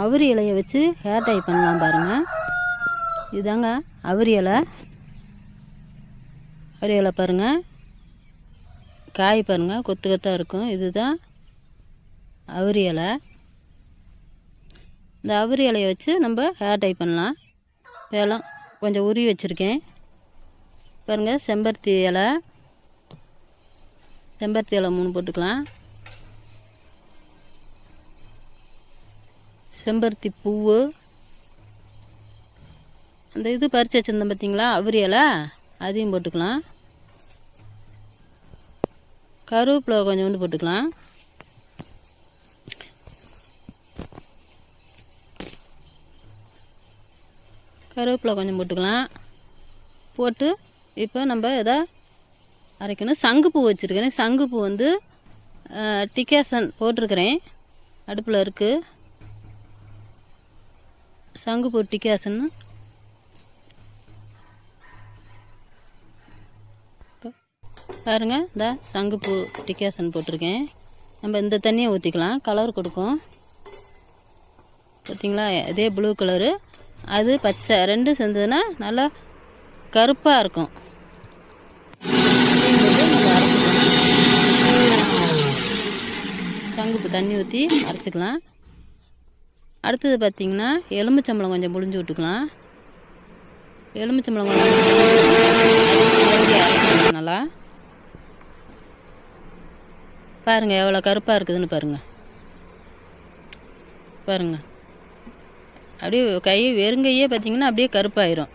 அவரி இலையை வச்சு hair dye பண்ணலாம் பாருங்கள் இதாங்க அவரி இலை. அவரி இலை பாருங்கள் காய் பாருங்கள் கொத்து கொத்தாக இருக்கும். இதுதான் அவரி இலை. இந்த அவரி இலையை வச்சு நம்ம ஹேர் டை பண்ணலாம். வேலம் கொஞ்சம் உருவி வச்சுருக்கேன். பாருங்கள் செம்பருத்தி இலை. செம்பருத்தி இலை மூணு போட்டுக்கலாம். செம்பருத்தி பூவு. அந்த இது பறித்து வச்சுருந்தேன் பார்த்தீங்களா அவரியலை அதையும் போட்டுக்கலாம். கருவேப்பிலை கொஞ்சோண்டு போட்டுக்கலாம். கருவேப்பிலை கொஞ்சம் போட்டுக்கலாம். போட்டு இப்போ நம்ம எதை அரைக்கணும். சங்குப்பூ வச்சுருக்கிறேன். சங்குப்பூ வந்து டிகேசன் போட்டிருக்கிறேன். அடுப்பில் இருக்குது சங்குப்பூ டிகாசன் பாருங்க இந்த சங்குப்பூ டிகாசன் போட்டிருக்கேன். நம்ம இந்த தண்ணியை ஊற்றிக்கலாம் கலர் கொடுக்கும். பார்த்திங்களா இதே ப்ளூ கலரு அது பச்சை. ரெண்டும் சேர்ந்ததுன்னா நல்லா கருப்பாக இருக்கும். சங்குப்பு தண்ணி ஊற்றி அரைச்சிக்கலாம். அடுத்தது பார்த்திங்கன்னா எலுமிச்சம்பழம் கொஞ்சம் புழிஞ்சு விட்டுக்கலாம். எலுமிச்சம்பழம் கொஞ்சம் நல்லா. பாருங்கள் எவ்வளோ கருப்பாக இருக்குதுன்னு பாருங்கள் பாருங்கள் அப்படியே கை வெறுங்கையே பார்த்தீங்கன்னா அப்படியே கருப்பாயிரும்.